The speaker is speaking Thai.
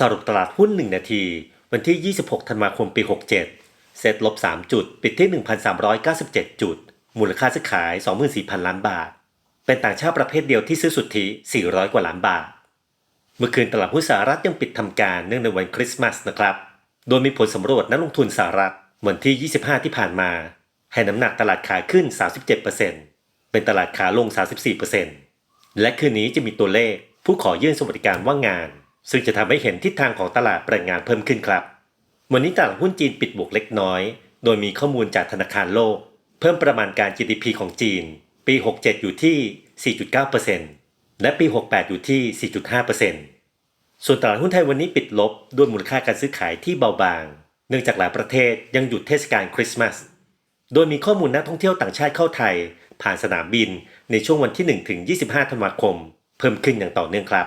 สรุปตลาดหุ้น 1 นาที วันที่ 26 ธันวาคม ปี 67 เซ็ตลบ 3 จุด ปิดที่ 1,397 จุด มูลค่าซื้อขาย 24,000 ล้านบาท เป็นต่างชาติประเภทเดียวที่ซื้อสุทธิ 400 กว่าล้านบาท เมื่อคืนตลาดหุ้นสหรัฐยังปิดทำการเนื่องในวันคริสต์มาสนะครับ โดยมีผลสำรวจนักลงทุนสหรัฐวันที่ 25 ที่ผ่านมา ให้น้ำหนักตลาดขาขึ้น 37%เป็นตลาดขาลง 34%และคืนนี้จะมีตัวเลขผู้ขอยื่นสวัสดิการว่างงาน ซึ่งจะทำให้เห็นทิศทางของตลาดแรงงานเพิ่มขึ้นครับ วันนี้ตลาดหุ้นจีนปิดบวกเล็กน้อย โดยมีข้อมูลจากธนาคารโลก เพิ่มประมาณการ GDP ของจีน ปี 67 อยู่ที่ 4.9%และปี 68 อยู่ที่ 4.5%ส่วนตลาดหุ้นไทยวันนี้ปิดลบด้วยมูลค่าการซื้อขายที่เบาบาง เนื่องจากหลายประเทศยังหยุดเทศกาลคริสต์มาส โดยมีข้อมูลนักท่องเที่ยวต่างชาติเข้าไทย ผ่านสนามบินในช่วงวันที่1ถึง25 ธันวาคม เพิ่มขึ้นอย่างต่อเนื่องครับ